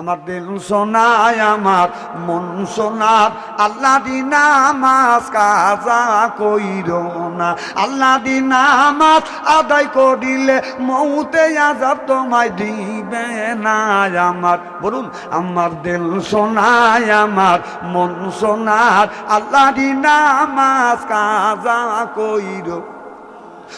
আমার দিল সোনায় আমার মন সোনার আল্লাহ দি নামাজ কাজা কইর না। আল্লাহ দি নামাজ আদায় করিলে মৌতে আজাব তোমায় দিবে না। আমার, বলুন, আমার দিল সোনায় আমার মন সোনার আল্লাহ দি নামাজ কাজা কইর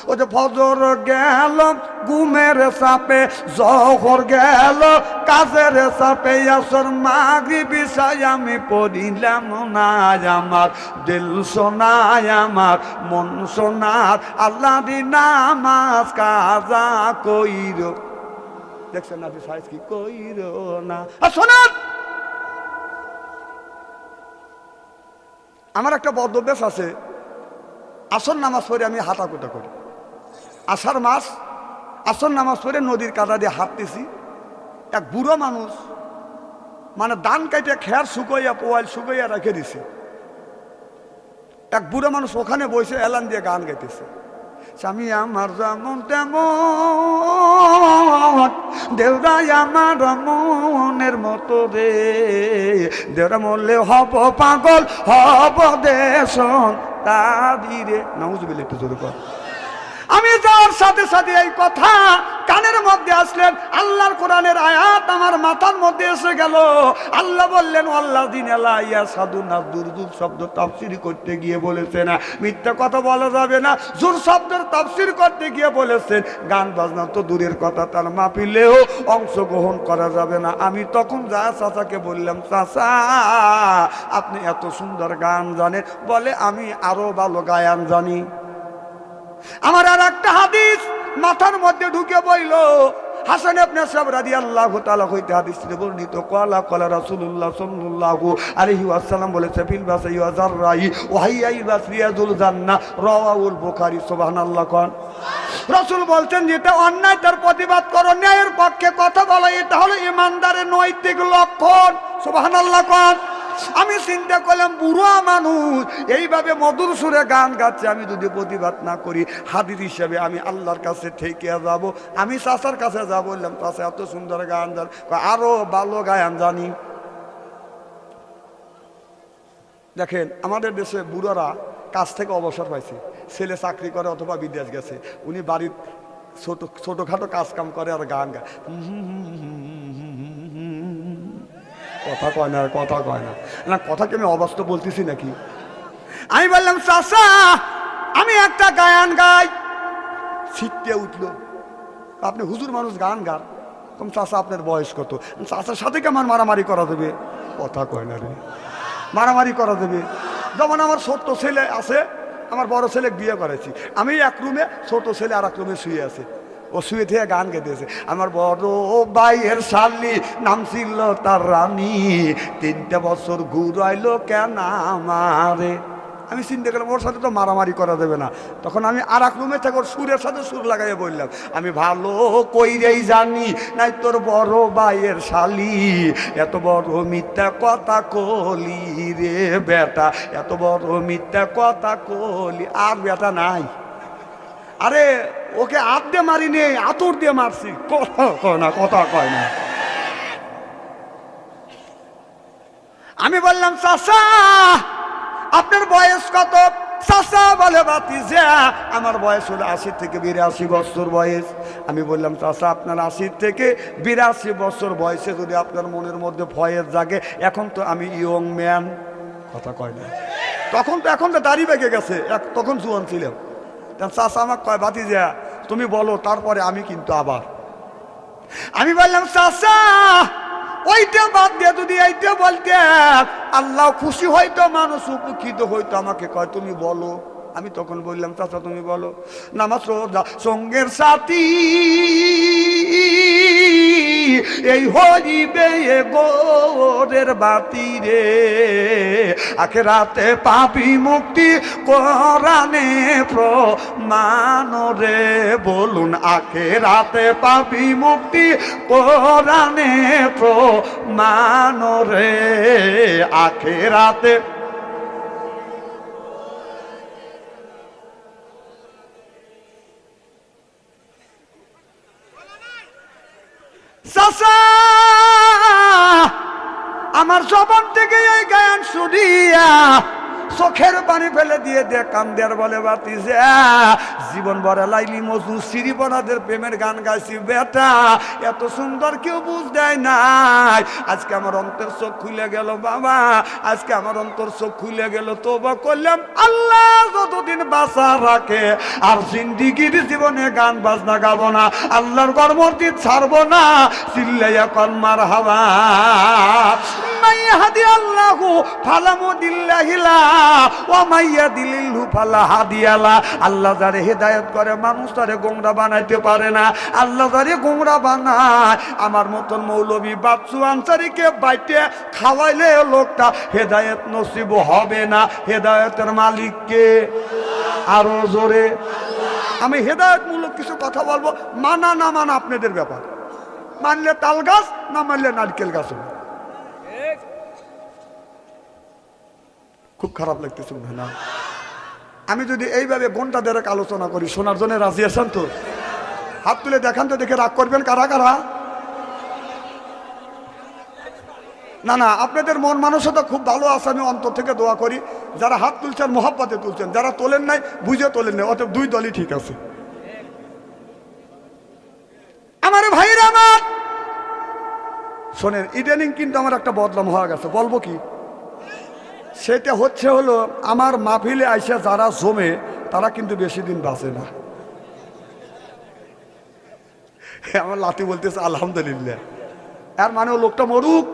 ও যে ফজর গেল, ঘুমের সাপে জহর গেল, কাজের সাপে আসর মাগরি বিষয় আমি পড়িলাম না আমার, দিল সোনায় আমার, মন সোনার আল্লাহ নামাজ কাজা কইর। দেখছেন না সাইজ কি? কইর না। শোনান! আমার একটা বদভ্যাস আছে। আসর নামাজ পড়ে আমি হাঁটাকুটা করি। আষাঢ় মাস আসর নামাজ পড়ে নদীর কাদা দিয়ে হাঁটতেছি। এক বুড়ো মানুষ মানে দান কাইটে খেয়ার শুকোইয়া, পোয়াল শুকোইয়া রেখে দিছে। এক বুড়ো মানুষ ওখানে বসে এলান দিয়ে গান গাইতেছে। স্বামী, আমার যেমন তেমন দেওরাই আমার মনের মতো রে। দেওরা মরলে হব পাগল, হব দেশন তাদিরে নাউজুবিল্লাহ, একটু জোরে কর। আমি যাওয়ার সাথে সাথে এই কথা কানের মধ্যে আসলেন, আল্লাহর কোরআনের আয়াত আমার মাথার মধ্যে এসে গেল। আল্লাহ বললেন আল্লাহ দিন আল্লাহ ইয়া সাধু না দুর্দুর শব্দ তাফসিরি করতে গিয়ে বলেছে না। মিথ্যা কথা বলা যাবে না, জোর শব্দের তাফসির করতে গিয়ে বলেছেন। গান বাজনা তো দূরের কথা, তার মাপিলেও অংশগ্রহণ করা যাবে না। আমি তখন যা চাচাকে বললাম, চাচা, আপনি এত সুন্দর গান জানেন। বলে, আমি আরও ভালো গায়ান জানি। আমার আর একটা হাদিস মাথার মধ্যে ঢুকে বইল আল্লাহ বলেছে রাওয়াহুল বুখারী রাসূল বলছেন, যেটা অন্যায় তার প্রতিবাদ করো, ন্যায়ের পক্ষে কথা বলো, এটা হলো ইমানদারের নৈতিক লক্ষণ। সুবহানাল্লাহ কোন। আমি চিন্তা করলাম, বুড়ো মানুষ, এইভাবে মধুর সুরে গান গাচ্ছে, আমি যদি প্রতিবাদ না করি, হাদিস হিসাবে আমি আল্লাহর কাছে ঠেকে যাব। আমি চাষার কাছে যা বললাম চাষা এত সুন্দর গান জান। আরও ভালো গায়ান জানি। দেখেন, আমাদের দেশে বুড়োরা কাজ থেকে অবসর পাইছে। ছেলে চাকরি করে অথবা বিদেশ গেছে। উনি বাড়ির ছোট, ছোটোখাটো কাজ কাম করে আর গান গায়। কথা কয় না, কথা কয় না। না কথা কি আমি অবাস্তব বলতেছি নাকি? আমি বললাম চাষা আমি একটা গায়ান গাই। ছিটতে উঠল। আপনি হুজুর মানুষ, গান গান। তখন চাষা আপনার বয়স কত? চাষার সাথে কি আমার মারামারি করা দেবে? কথা কয় না রে। মারামারি করা দেবে। যেমন আমার ছোট্ট ছেলে আছে, আমার বড় ছেলে বিয়ে করেছি, আমি এক রুমে ছোট ছেলে আর এক রুমে শুয়ে আছে। ও শুয়ে থেকে গান গেতেছে আমার বড় ভাইয়ের শালি নাম ছিল তার রানী। তিনটা বছর ঘুরাইলো কেন আমারে? আমি চিন্তা করলাম, ওর সাথে তো মারামারি করা দেবে না। তখন আমি আর এক রুমে থেকে ওর সুরের সাথে সুর লাগাইয়ে বললাম, আমি ভালো কইরেই জানি নাই তোর বড় ভাইয়ের শালি। এত বড় মিথ্যা কথা কলি রে বেটা, এত বড় মিথ্যা কথা কলি, আর বেটা নাই। আরে ওকে হাত দিয়ে মারি নেই আতর দিয়ে মারছি। কথা কয় না, কথা কয় না। আমি বললাম চাষা আপনার বয়স কত? চাষা বলে বাতি যে আমার বয়স হলো আশি থেকে বিরাশি বছর বয়স। আমি বললাম চাষা আপনার আশি থেকে বিরাশি বছর বয়সে যদি আপনার মনের মধ্যে ভয়ের জাগে, এখন তো আমি ইয়ং ম্যান। কথা কয় না। তখন তো, এখন তো দাড়ি বেঁকে গেছে তখন জুয়ান ছিলাম। চাষা আমাকে কয় বাতি যা তুমি বলো, তারপরে আমি কিন্তু আবার। আমি বললাম চাষা ওইটা বাদ দিয়ে যদি এইটা বলতে আল্লাহ খুশি হইতো মানুষ উপকৃত হইতো আমাকে কয়, তুমি বলো। আমি তখন বললাম, চাচা, তুমি বলো। নামাজ সঙ্গের সাথী এই হইবে এ গোরের বাতি রে। আখে রাতে পাপি মুক্তি করানে প্রমাণ রে। বলুন আখে রাতে পাপি মুক্তি করানে প্রমাণ রে। আখে আমার জবান থেকে এই গান শুনিয়া চোখের পানি ফেলে দিয়ে দে কান্দের বলে, বাতি জীবন ভরে লাইলি মজু সিরিপনাদের প্রেমের গান গাইছি, বেটা, এত সুন্দর কেউ বুঝ দেয় নাই। আজকে আমার অন্তর চোখ খুলে গেল, বাবা, আজকে আমার অন্তর চোখ খুলে গেল তোবা করলাম, আল্লাহ যতদিন বাঁচা রাখে, আর জিন্দিগির জীবনে গান বাজনা গাবো না, আল্লাহর গর্মর্দি ছাড়বো না, চিল্লাইয়া কলমার হাওয়া ফালামু দিল্লাহিলা ও মাইয়া দিলিল্লু হাদিয়ালা আল্লাহ যারে হেদায়েত করে, মানুষ তারে গোমরা বানাইতে পারে না। আল্লাহ যারে গোমরা বানায়, আমার মতন মৌলবী বাচ্চু আনসারিকে বাইতে খাওয়াইলে লোকটা হেদায়েত নসিব হবে না। হেদায়েতের মালিককে আরও জোরে। আমি হেদায়তমূলক কিছু কথা বলব। মানা না মানা আপনাদের ব্যাপার। মানলে তাল গাছ, না মানলে নারকেল গাছ হবে। খুব খারাপ লাগতেছে মনে হয়, না? আমি যদি এইভাবে ঘণ্টা দেড়েক আলোচনা করি শোনার জন্য রাজি আছেন তো? হাত তুলে দেখান তো, দেখে রাগ করবেন কারা কারা? না না, আপনাদের মন মানসতা খুব ভালো আছে, আমি অন্তর থেকে দোয়া করি। যারা হাত তুলছেন, মোহাব্বাতে তুলছেন, যারা তোলেন নাই, বুঝে তোলেন নাই, অতএব দুই দলই ঠিক আছে। আমার ভাইরা আমার! শোনেন, ইদানিং কিন্তু আমার একটা বদলাম হওয়া গেছে, বলব কি? সেটা হচ্ছে হলো, আমার মাফিলে আইসা যারা জমে, তারা কিন্তু বেশি দিন বাঁচে না। আমার লাতি বলতেছে, আলহামদুলিল্লাহ। এর মানে লোকটা মরুক